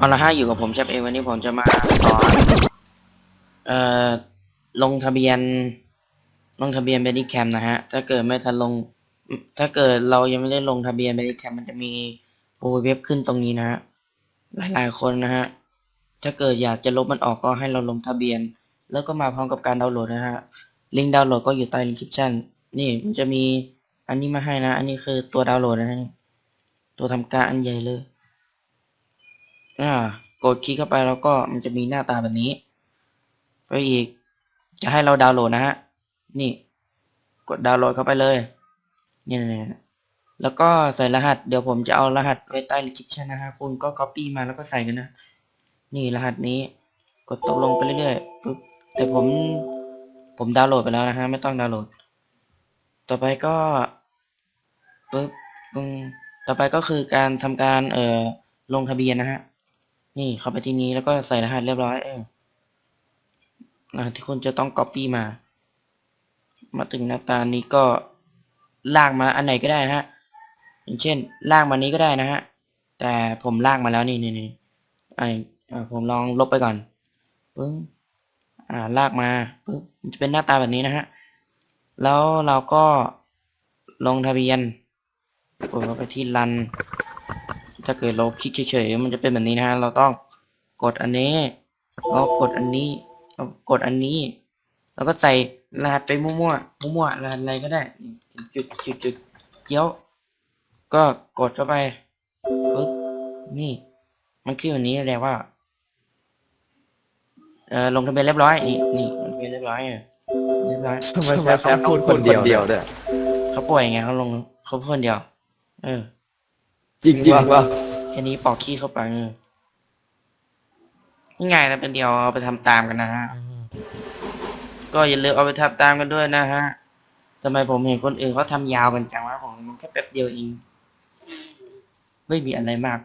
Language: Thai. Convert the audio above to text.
อละห้าอยู่กับผมแชปเองวันนี้ผมจะมาสอนเอ่อลงทะเบียน ลงทะเบียน b บ d แคมนะฮะ ถ้าเกิดไม่ทันลง ถ้าเกิดเรายังไม่ได้ลงทะเบียน b บ d แคมมันจะมีโปรเว็บขึ้นตรงนี้นะฮะหลายๆคนนะฮะ ถ้าเกิดอยากจะลบมันออกก็ให้เราลงทะเบียน แล้วก็มาพร้อมกับการดาวน์โหลดนะฮะลิงก์ดาวน์โหลดก็อยู่ใต้ลิงก์คลิปชั่นนี่มันจะมีอันนี้มาให้นะ อันนี้คือตัวดาวน์โหลดนะฮะตัวทำการอันใหญ่เลย อ่ากดคลิกเข้าไปแล้วก็มันจะมีหน้าตาแบบนี้ ไปอีก จะให้เราดาวน์โหลดนะฮะ นี่ กดดาวน์โหลดเข้าไปเลยนี่ยๆๆแล้วก็ใส่รหัส เดี๋ยวผมจะเอารหัสไว้ใต้ลิงก์คลิปชั่นนะฮะ คุณก็ copy มาแล้วก็ใส่กันนะ นี่รหัสนี้ กดตกลงไปเรื่อยๆปึ๊บ แต่ผม ผมดาวน์โหลดไปแล้วนะฮะ ไม่ต้องดาวน์โหลด ต่อไปก็ปึ๊บต่อไปก็คือการทำการ เอ่อ ลงทะเบียนนะฮะ นี่เข้าไปที่นี้แล้วก็ใส่รหัสเรียบร้อยเออรหัสที่คุณจะต้อง copy มา มาถึงหน้าตานี้ก็ลากมาอันไหนก็ได้นะฮะอย่างเช่นลากมานี้ก็ได้นะฮะแต่ผมลากมาแล้วนี่นี่นี่ไออผมลองลบไปก่อนปึ้งอ่าลากมาปึ๊บมันจะเป็นหน้าตาแบบนี้นะฮะแล้วเราก็ลงทะเบียนกดเข้าไปที่รัน ถ้าเกิดเราคลิกเฉยๆมันจะเป็นแบบนี้นะฮะเราต้องกดอันนี้แล้วกดอันนี้แล้วกดอันนี้แล้วก็ใส่รหัสไปมั่วๆมั่วๆรหัสอะไรก็ได้จุดจุดจุดเกี้ยว ก็กดเข้าไปปึ๊บนี่ มันขึ้นแบบนี้แสดงว่าเอ่อลงทะเบียนเรียบร้อยนี่นี่ลงทะเบียนเรียบร้อยอะเรียบร้อยทำไมแฟบพูดคนเดียวเนี่ยเขาป่วยไงเขาลงเขาเพื่อนเดียว เออ จริงจริงป่ะแค่นี้ปอกขี้เข้าไปเออนี่ไงนะเป็นเดียวเอาไปทำตามกันนะฮะ ก็อย่าลืมเอาไปทำตามกันด้วยนะฮะทำไมผมเห็นคนอื่นเขาทำยาวกันจังวะผมมันแค่แป๊บเดียวเอง ไม่มีอะไรมาก